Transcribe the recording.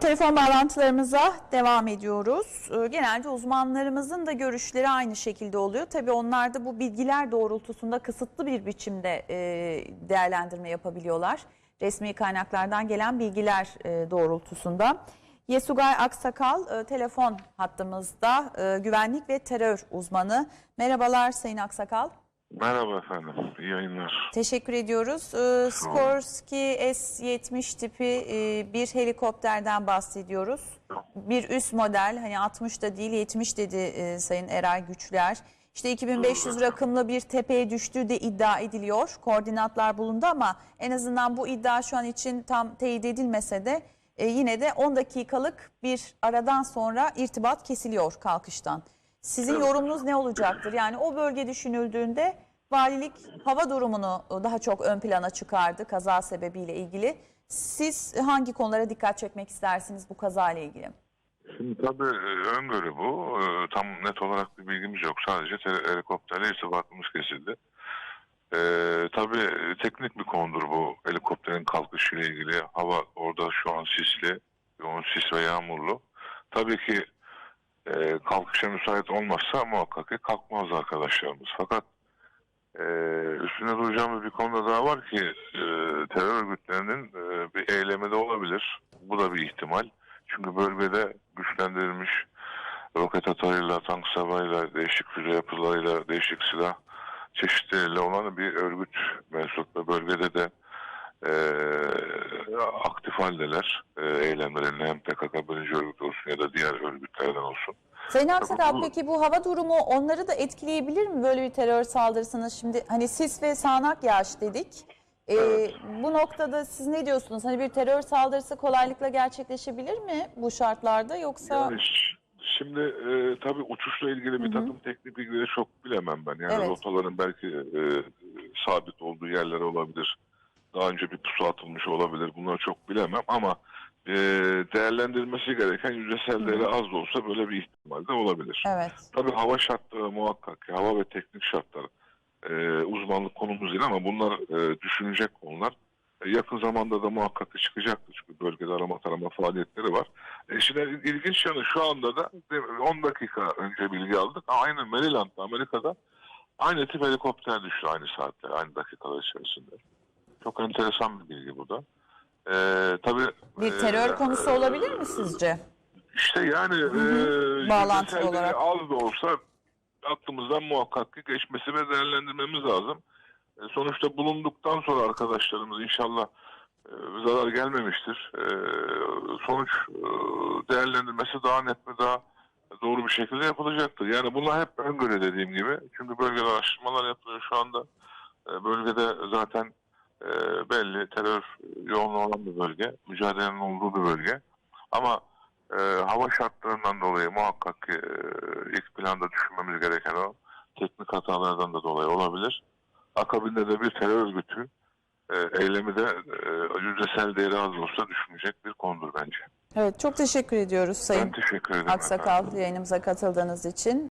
Telefon bağlantılarımıza devam ediyoruz. Ee, Genelde uzmanlarımızın da görüşleri aynı şekilde oluyor. Tabii onlar da bu bilgiler doğrultusunda kısıtlı bir biçimde e, değerlendirme yapabiliyorlar. Resmi kaynaklardan gelen bilgiler e, doğrultusunda. Yesugay Aksakal e, telefon hattımızda güvenlik ve terör uzmanı. Merhabalar Sayın Aksakal. Merhaba efendim, iyi yayınlar. Teşekkür ediyoruz. Ee, Skorsky S-70 tipi e, bir helikopterden bahsediyoruz. Bir üst model hani 60 da değil 70 dedi e, Sayın Eray Güçler. İşte 2500 rakımlı bir tepeye düştüğü de iddia ediliyor. Koordinatlar bulundu ama en azından bu iddia şu an için tam teyit edilmese de e, yine de 10 dakikalık bir aradan sonra irtibat kesiliyor kalkıştan. Sizin Evet. yorumunuz ne olacaktır? Yani o bölge düşünüldüğünde valilik hava durumunu daha çok ön plana çıkardı kaza sebebiyle ilgili. Siz hangi konulara dikkat çekmek istersiniz bu kaza ile ilgili? Şimdi tabii e, öngörü bu. E, Tam net olarak bir bilgimiz yok. Sadece helikopterle irtibatımız kesildi. E, tabii teknik bir konudur bu helikopterin kalkışıyla ilgili. Hava orada şu an sisli, yoğun sis ve yağmurlu. Tabii ki e, kalkışa müsait olmazsa muhakkak ki kalkmaz arkadaşlarımız. Fakat e, üstüne duracağımız bir konuda daha var ki e, terör örgütlerinin e, bir eylemi de olabilir. Bu da bir ihtimal. Çünkü bölgede güçlendirilmiş roket atarıyla, tank savarıyla, değişik füze yapılarıyla, değişik silah çeşitleriyle olan bir örgüt mensup ve bölgede de e, aktif haldeler e, eylemlerinde hem PKK birinci örgüt olsun ya da diğer örgütlerden olsun. Sayın Aksakal bu- peki bu hava durumu onları da etkileyebilir mi böyle bir terör saldırısını? Şimdi hani sis ve sağanak yağış dedik. Ee, Evet. Bu noktada siz ne diyorsunuz? Hani bir terör saldırısı kolaylıkla gerçekleşebilir mi bu şartlarda yoksa? Yani şimdi e, tabii uçuşla ilgili bir takım teknik bilgileri çok bilemem ben. Yani Evet. rotaların belki e, sabit olduğu yerler olabilir. Daha önce bir pusu atılmış olabilir. Bunları çok bilemem ama e, değerlendirilmesi gereken yüzdesel değeri az da olsa böyle bir ihtimal de olabilir. Evet. Tabii hava şartları muhakkak ki hava ve teknik şartlar e, uzmanlık konumuz değil ama bunlar e, düşünecek konular. E, yakın zamanda da muhakkak çıkacaktır çünkü bölgede arama tarama faaliyetleri var. E, şimdi ilginç yanı şu anda da de- 10 dakika önce bilgi aldık. Aynı Maryland'da Amerika'da aynı tip helikopter düştü aynı saatte, aynı dakikalar içerisinde. Çok enteresan bir bilgi bu da. E, tabii, Bir e, terör konusu olabilir mi sizce? işte yani hı. e, Bağlantılı olarak. az da olsa aklımızdan muhakkak ki geçmesi ve değerlendirmemiz lazım. E, sonuçta bulunduktan sonra arkadaşlarımız inşallah e, zarar gelmemiştir. E, sonuç e, değerlendirmesi daha net ve daha doğru bir şekilde yapılacaktır. Yani bunlar hep öngörü dediğim gibi. Çünkü bölgede araştırmalar yapılıyor şu anda. E, bölgede zaten e, belli terör yoğunluğu olan bir bölge. Mücadelenin olduğu bir bölge. Ama e, hava şartlarından dolayı muhakkak ki e, ilk planda düşünmemiz gereken o teknik hatalardan da dolayı olabilir. Akabinde de bir terör örgütü e, eylemi de e, yüzdesel değeri az olsa düşünecek bir konudur bence. Evet çok teşekkür ediyoruz Sayın Ben teşekkür ederim. efendim. Aksakal yayınımıza katıldığınız için.